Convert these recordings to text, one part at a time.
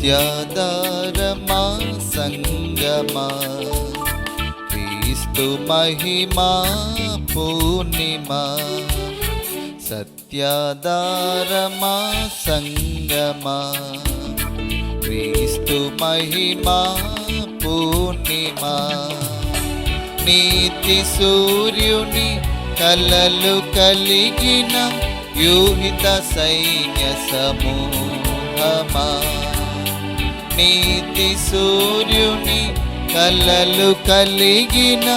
నిత్యాధారమా సంగమా? క్రీస్తు మహిమా పూర్ణిమా? సత్యాధారమా సంగమా? క్రీస్తు మహిమా పూర్ణిమా? నీతి సూర్యుని కలలు కలిగిన యూహిత సైన్య సమూహమా? నీతి సూర్యుని కలలు కలిగిన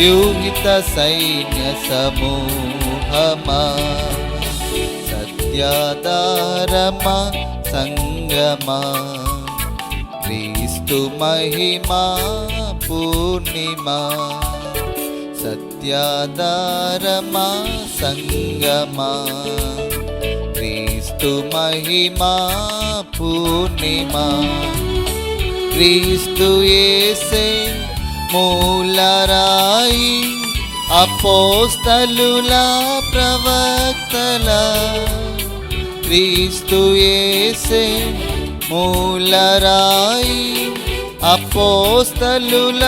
యూహిత సైన్య సమూహమా? సత్యాధారమా? సంగమా? క్రీస్తు మహిమా? పూర్ణిమా? సత్యాధారమా? సంగమా? క్రీస్తు మహిమా పూర్ణిమా. క్రీస్తు ఏసే మూలరాయి అపోస్తలుల ప్రవక్తల. క్రీస్తు ఏసే మూలరాయి అపోస్తలుల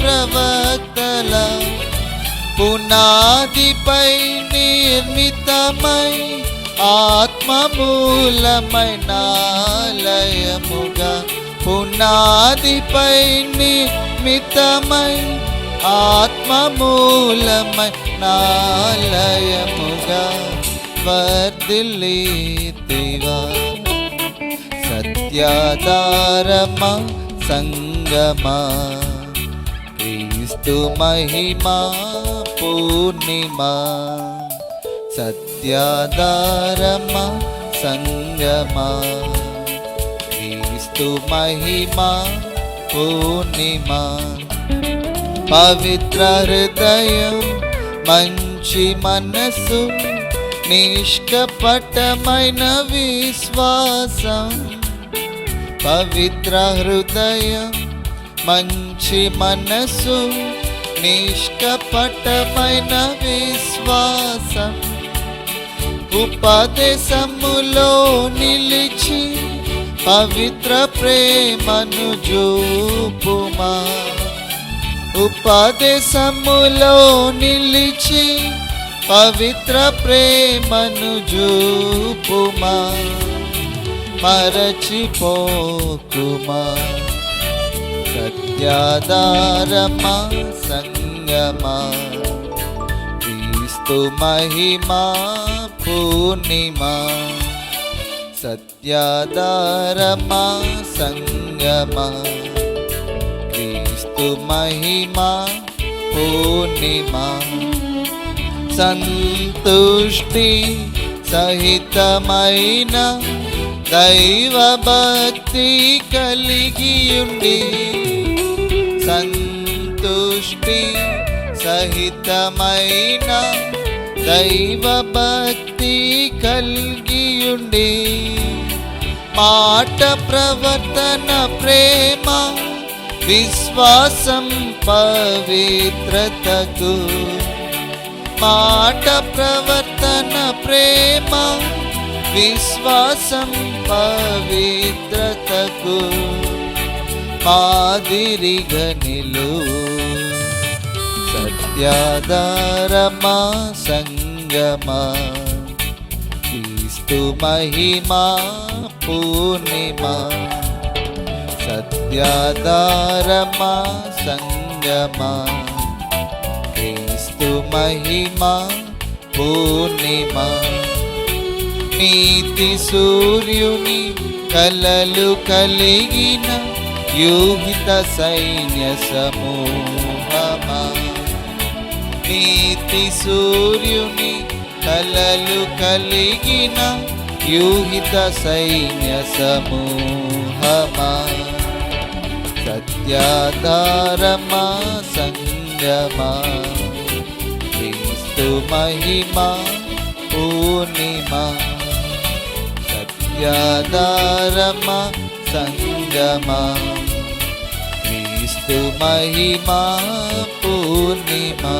ప్రవక్తల. పునాదిపై నిర్మితమై ఆత్మమూలమైన ఆలయముగా పునాదిపై నిర్మితమై ఆత్మమూలమై నాలయముగా వర్ధిల్లితివా సత్యాధారమా సంగమా. క్రీస్తు మహిమా పూర్ణిమా. సత్యాధారమా సంగమా. క్రీస్తు మహిమా పూర్ణిమా. పవిత్ర హృదయం మంచి మనసు నిష్కపటమైన విశ్వాసం. పవిత్ర హృదయం మంచి మనసు నిష్కపటమైన విశ్వాసం. ఉపదేశములో నిలిచి పవిత్ర ప్రేమను చూపుమా. ఉపదేశములో నిలిచి పవిత్ర ప్రేమను చూపుమా. మరచిపోకుమా. సత్యాధారమా సంగమా. క్రీస్తు మహిమా పూర్ణిమా సత్యాధారమా సంగమా. క్రీస్తు మహిమా పూర్ణిమా. సంతుష్టి సహితమైన దైవ భక్తి కలిగియుండి సంతుష్టి సహితమైన దైవ భక్తి కలిగియుండి మాట ప్రవర్తన ప్రేమ విశ్వాసం పవిత్రతకు. మాట ప్రవర్తన ప్రేమ విశ్వాసం పవిత్రతకు. మాదిరిగా నిలు సత్యాధారమా సంగమా క్రీస్తు మహిమా పూర్ణిమా. సత్యాధారమా సంగమా క్రీస్తు మహిమా పూర్ణిమా. నీతి సూర్యుని కలలు కలిగిన యూహిత సైన్య సమూహమా. నీతి సూర్యుని కలలు కలిగిన యూహిత సైన్య సమూహమా. సత్యాధారమా సంగమా క్రీస్తు మహిమా పూర్ణిమా. సత్యాధారమా సంగమా క్రీస్తు మహిమా పూర్ణిమా